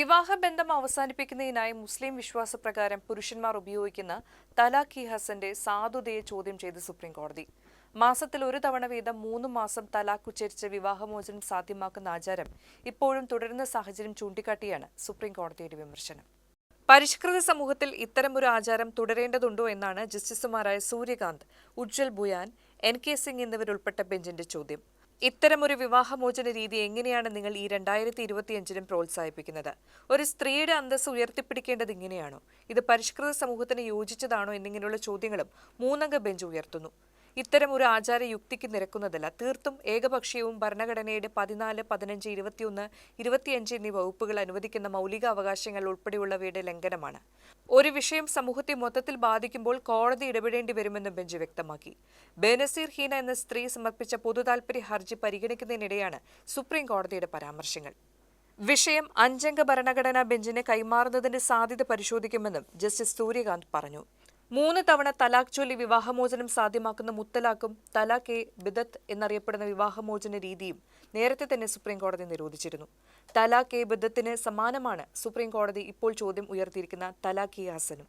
വിവാഹബന്ധം അവസാനിപ്പിക്കുന്നതിനായി മുസ്ലിം വിശ്വാസപ്രകാരം പുരുഷന്മാർ ഉപയോഗിക്കുന്ന തലാഖ് ഹസന്റെ സാധുതയെ ചോദ്യം ചെയ്ത് സുപ്രീം കോടതി മാസത്തിൽ ഒരു തവണ വീതം മൂന്ന് മാസം തലാഖ് ഉച്ചരിച്ച് വിവാഹമോചനം സാധ്യമാക്കുന്ന ആചാരം ഇപ്പോഴും തുടരുന്ന സാഹചര്യം ചൂണ്ടിക്കാട്ടിയാണ് സുപ്രീം കോടതിയുടെ വിമർശനം. പരിഷ്കൃത സമൂഹത്തിൽ ഇത്തരമൊരു ആചാരം തുടരേണ്ടതുണ്ടോ എന്നാണ് ജസ്റ്റിസുമാരായ സൂര്യകാന്ത് ഉജ്ജ്വൽ ബുയാൻ എൻ കെ സിംഗ് എന്നിവരുൾപ്പെട്ട ബെഞ്ചിന്റെ ചോദ്യം. ഇത്തരമൊരു വിവാഹമോചന രീതി എങ്ങനെയാണ് നിങ്ങൾ ഈ രണ്ടായിരത്തി ഇരുപത്തിയഞ്ചിലും പ്രോത്സാഹിപ്പിക്കുന്നത്? ഒരു സ്ത്രീയുടെ അന്തസ്സ് ഉയർത്തിപ്പിടിക്കേണ്ടത് ഇങ്ങനെയാണോ? ഇത് പരിഷ്കൃത സമൂഹത്തിന് യോജിച്ചതാണോ എന്നിങ്ങനെയുള്ള ചോദ്യങ്ങളും മൂന്നംഗ ബെഞ്ച് ഉയർത്തുന്നു. ഇത്തരം ഒരു ആചാര യുക്തിക്ക് നിരക്കുന്നതല്ല. തീർത്തും ഏകപക്ഷീയവും ഭരണഘടനയുടെ പതിനാല് പതിനഞ്ച് ഇരുപത്തിയൊന്ന് ഇരുപത്തിയഞ്ച് എന്നീ വകുപ്പുകൾ അനുവദിക്കുന്ന മൗലിക അവകാശങ്ങൾ ഉൾപ്പെടെയുള്ളവയുടെ ലംഘനമാണ്. ഒരു വിഷയം സമൂഹത്തെ മൊത്തത്തിൽ ബാധിക്കുമ്പോൾ കോടതി ഇടപെടേണ്ടി വരുമെന്നും ബെഞ്ച് വ്യക്തമാക്കി. ബേനസീർ ഹീന എന്ന സ്ത്രീ സമർപ്പിച്ച പൊതുതാൽപര്യ ഹർജി പരിഗണിക്കുന്നതിനിടെയാണ് സുപ്രീം കോടതിയുടെ പരാമർശങ്ങൾ. വിഷയം അഞ്ചംഗ ഭരണഘടനാ ബെഞ്ചിനെ കൈമാറുന്നതിന്റെ സാധ്യത പരിശോധിക്കുമെന്നും ജസ്റ്റിസ് സൂര്യകാന്ത് പറഞ്ഞു. മൂന്ന് തവണ തലാഖ് ചൊല്ലി വിവാഹമോചനം സാധ്യമാക്കുന്ന മുത്തലാഖും തലാഖ് എ ബിദത്ത് എന്നറിയപ്പെടുന്ന വിവാഹമോചന രീതിയും നേരത്തെ തന്നെ സുപ്രീം കോടതി നിരോധിച്ചിരുന്നു. തലാഖ് എ ബിദത്തിന് സമാനമാണ് സുപ്രീം കോടതി ഇപ്പോൾ ചോദ്യം ഉയർത്തിയിരിക്കുന്ന തലാഖ് ഇ ഹസനും.